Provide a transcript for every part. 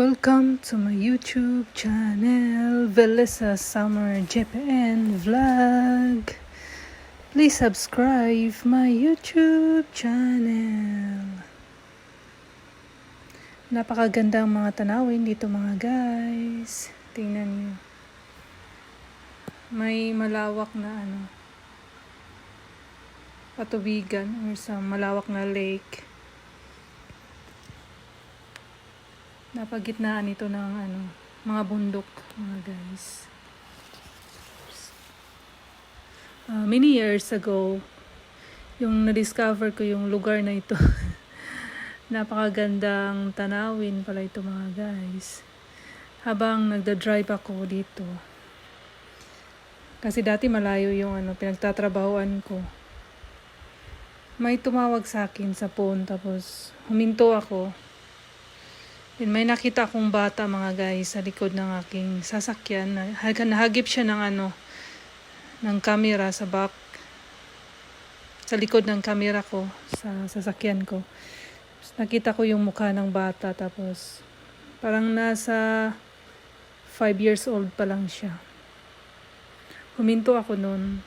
Welcome to my YouTube channel, Velisa Summer JPN Vlog. Please subscribe my YouTube channel. Napakagandang mga tanawin dito mga guys. Tingnan niyo. May malawak na ano, patubigan or sa malawak na lake. Napagitnaan ito ng ano, mga bundok, mga guys. Uh, many years ago, yung na-discover ko yung lugar na ito. Napakagandang tanawin pala ito mga guys. Habang nagda-drive ako dito. Kasi dati malayo yung ano, pinagtatrabahoan ko. May tumawag sa akin sa phone tapos huminto ako. Then may nakita akong bata mga guys sa likod ng aking sasakyan. Nahag- Nahagip siya ng ano, ng camera sa back. Sa likod ng camera ko, sa sasakyan ko. Nakita ko yung mukha ng bata tapos parang nasa 5 years old pa lang siya. Huminto ako noon.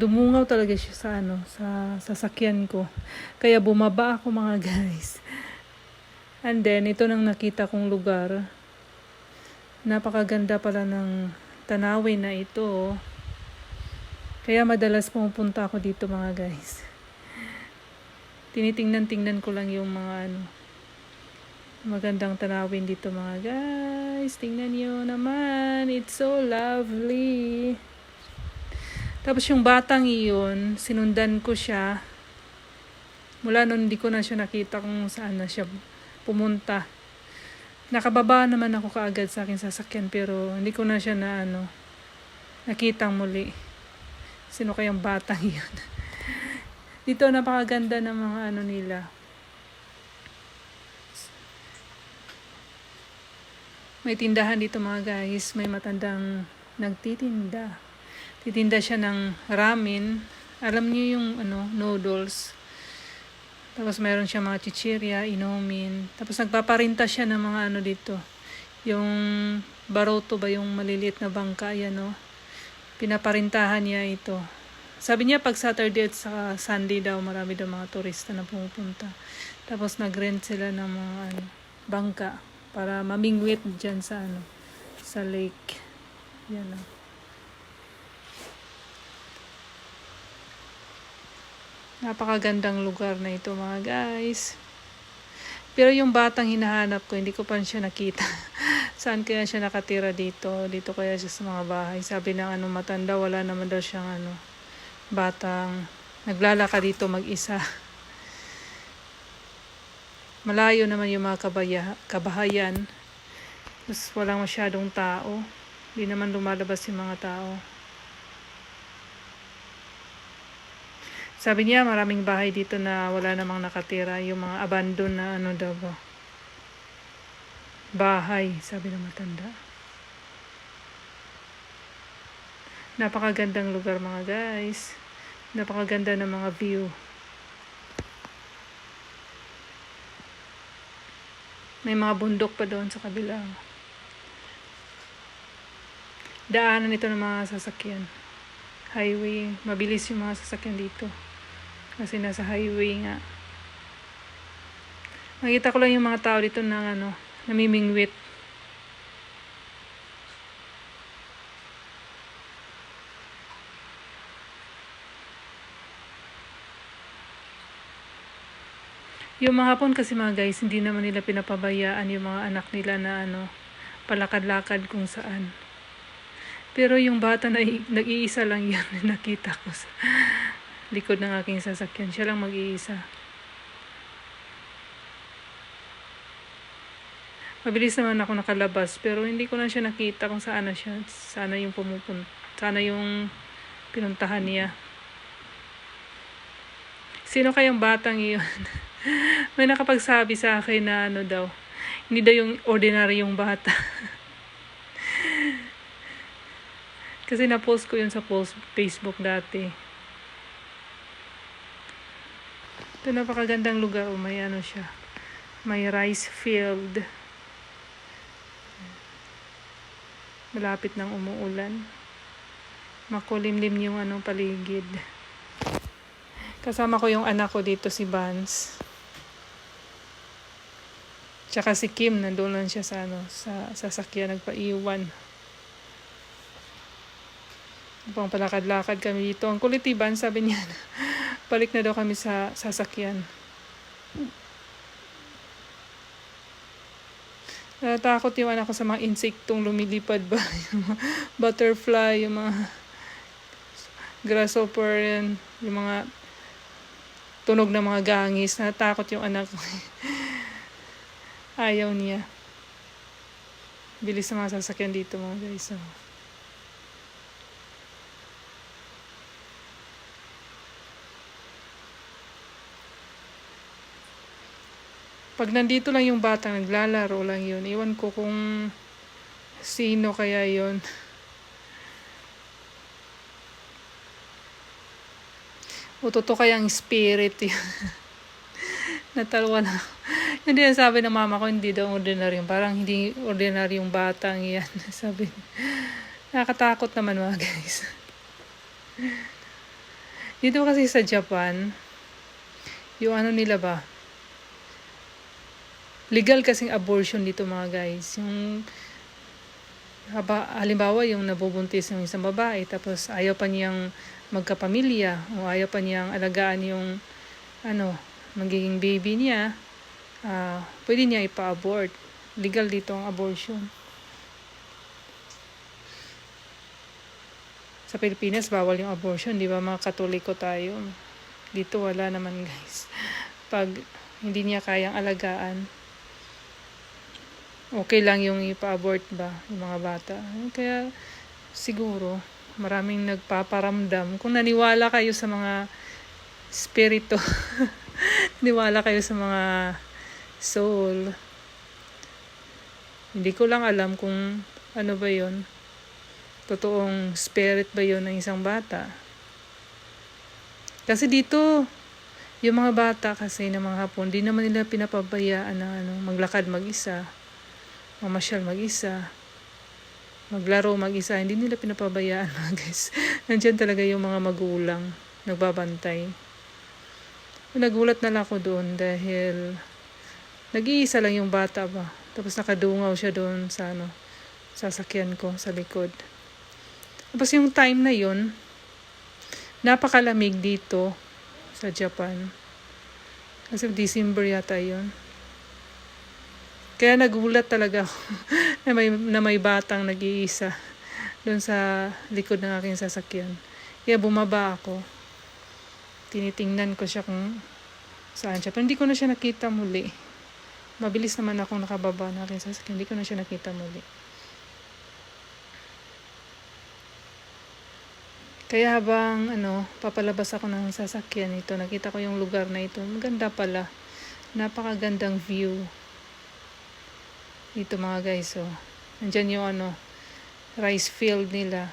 Dumungaw talaga siya sa ano, sa sasakyan ko. Kaya bumaba ako mga guys. And then, ito nang nakita kong lugar. Napakaganda pala ng tanawin na ito. Kaya madalas pumupunta ako dito mga guys. Tinitingnan-tingnan ko lang yung mga ano, magandang tanawin dito mga guys. Tingnan nyo naman. It's so lovely. Tapos yung batang iyon, sinundan ko siya. Mula noon, hindi ko na siya nakita kung saan na siya pumunta. Nakababa naman ako kaagad sa aking sasakyan pero hindi ko na siya na ano, nakitang muli. Sino kayang batang yun? Dito napakaganda ng mga ano nila. May tindahan dito mga guys, may matandang nagtitinda. Titinda siya ng ramen. Alam niyo yung ano, noodles. Tapos meron siya mga chichirya, inumin. Tapos nagpaparinta siya ng mga ano dito. Yung baroto ba yung maliliit na bangka, yan no? Pinaparintahan niya ito. Sabi niya pag Saturday at saka Sunday daw, marami daw mga turista na pumupunta. Tapos nag-rent sila ng mga ano, bangka para mamingwit dyan sa ano, sa lake. Yan no? Napakagandang lugar na ito mga guys. Pero yung batang hinahanap ko, hindi ko pa siya nakita. Saan kaya siya nakatira dito? Dito kaya siya sa mga bahay. Sabi ng ano matanda, wala naman daw siyang ano, batang naglalaka dito mag-isa. Malayo naman yung mga kabaya, kabahayan. Tapos walang masyadong tao. Hindi naman lumalabas yung mga tao. Sabi niya, maraming bahay dito na wala namang nakatira. Yung mga abandon na ano daw ba. Bahay, sabi ng matanda. Napakagandang lugar mga guys. Napakaganda ng mga view. May mga bundok pa doon sa kabila. Daanan ito ng mga sasakyan. Highway. Mabilis yung mga sasakyan dito. Kasi nasa highway nga. Nakita ko lang yung mga tao dito na ano, namimingwit. Yung mga hapon kasi mga guys, hindi naman nila pinapabayaan yung mga anak nila na ano, palakad-lakad kung saan. Pero yung bata na nag-iisa lang yan nakita ko sa likod ng aking sasakyan. Siya lang mag-iisa. Mabilis naman ako nakalabas pero hindi ko na siya nakita kung saan na siya. Sana yung pumupunta. Sana yung pinuntahan niya. Sino kayang batang iyon? May nakapagsabi sa akin na ano daw. Hindi daw yung ordinary yung bata. Kasi na-post ko yun sa post Facebook dati. Ito napakagandang lugar. O may ano siya. may rice field. Malapit ng umuulan. Makulimlim yung ano paligid. Kasama ko yung anak ko dito si Vance. Tsaka si Kim, nandun lang siya sa, ano, sa sasakyan, nagpaiwan. Pang palakad-lakad kami dito. Ang kulit Vance, sabi niya, balik na daw kami sa sasakyan. Natatakot yung anak ko sa mga insektong lumilipad ba. yung mga butterfly, yung mga grasshopper, yan, yung mga tunog ng mga gangis. Natatakot yung anak ko. Ayaw niya. Bilis sa mga sasakyan dito mga guys. Oh. Pag nandito lang yung batang naglalaro lang yun, iwan ko kung sino kaya yun. O totoo kayang spirit yun. Natalwa na. Hindi na sabi ng mama ko, hindi daw ordinaryong. Parang hindi ordinaryong batang yan. sabi. Nakakatakot naman mga guys. Dito kasi sa Japan, yung ano nila ba, legal kasing abortion dito mga guys. Yung haba, halimbawa yung nabubuntis ng isang babae tapos ayaw pa niyang magkapamilya o ayaw pa niyang alagaan yung ano, magiging baby niya, ah pwede niya ipa-abort. Legal dito ang abortion. Sa Pilipinas, bawal yung abortion. Di ba mga katoliko tayo? Dito wala naman guys. Pag hindi niya kayang alagaan, okay lang yung ipa-abort ba yung mga bata. Kaya siguro maraming nagpaparamdam. Kung naniwala kayo sa mga spirito, niwala kayo sa mga soul. Hindi ko lang alam kung ano ba yon totoong spirit ba yon ng isang bata. Kasi dito, yung mga bata kasi ng mga hapon, di naman nila pinapabayaan na ano, maglakad mag-isa, mamasyal mag-isa, maglaro mag-isa. Hindi nila pinapabayaan mga guys. Nandyan talaga yung mga magulang, nagbabantay. Nagulat na lang ako doon dahil nag-iisa lang yung bata ba. Tapos nakadungaw siya doon sa ano, sasakyan ko sa likod. Tapos yung time na yun, napakalamig dito sa Japan. Kasi December yata yun. Kaya nagulat talaga na may, na may batang nag-iisa doon sa likod ng aking sasakyan. Kaya bumaba ako. Tinitingnan ko siya kung saan siya. Pero hindi ko na siya nakita muli. Mabilis naman akong nakababa ng aking sasakyan. Hindi ko na siya nakita muli. Kaya habang ano, papalabas ako ng sasakyan ito, nakita ko yung lugar na ito. Maganda pala. Napakagandang view. Dito mga guys, oh. Nandyan yung ano, rice field nila.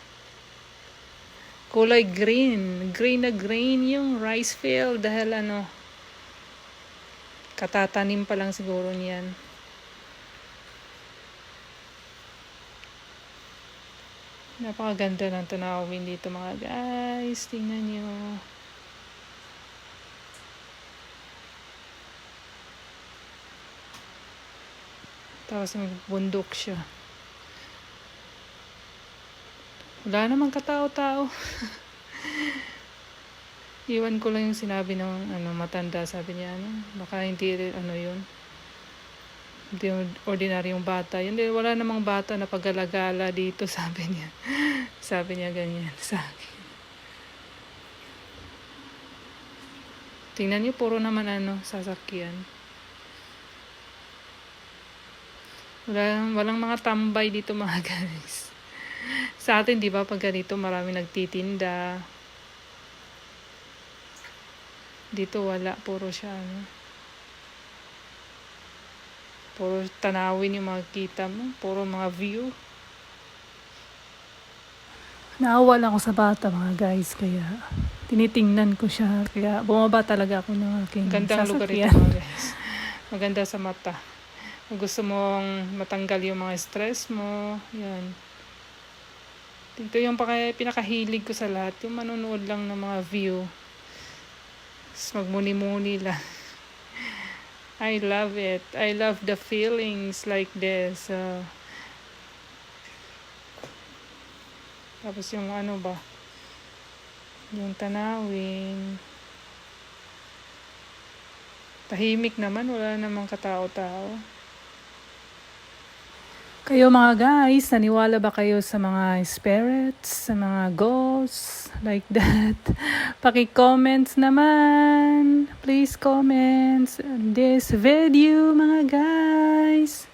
Kulay green. Green na green yung rice field dahil ano, katatanim pa lang siguro niyan. Napakaganda ng tanawin dito mga guys. Tingnan nyo. Tapos may bundok siya. Wala namang katao-tao. Iwan ko lang yung sinabi ng ano, matanda. Sabi niya, ano, baka hindi ano yun. Hindi yung ordinaryong bata. Hindi, wala namang bata na paggalagala dito, sabi niya. sabi niya ganyan sa akin. Tingnan niyo, puro naman ano, sasakyan. Wala, walang mga tambay dito mga guys. Sa atin, di ba, pag ganito, marami nagtitinda. Dito wala, puro siya ano. Puro tanawin yung mga kita mo. Puro mga view. Naawa ako sa bata mga guys. Kaya tinitingnan ko siya. Kaya bumaba talaga ako ng aking Gandang lugar ito sasakyan. mga guys. Maganda sa mata. Kung gusto mong matanggal yung mga stress mo, yan. Ito yung pinakahilig ko sa lahat. Yung manonood lang ng mga view. Tapos magmuni-muni lang. I love it. I love the feelings like this. Uh, tapos yung ano ba? Yung tanawin. Tahimik naman. Wala namang katao-tao. Kayo mga guys, naniwala ba kayo sa mga spirits, sa mga ghosts, like that? Paki-comments naman. Please comments on this video mga guys.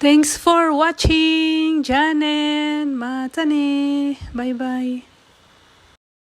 Thanks for watching, Janen, Matane. Bye-bye.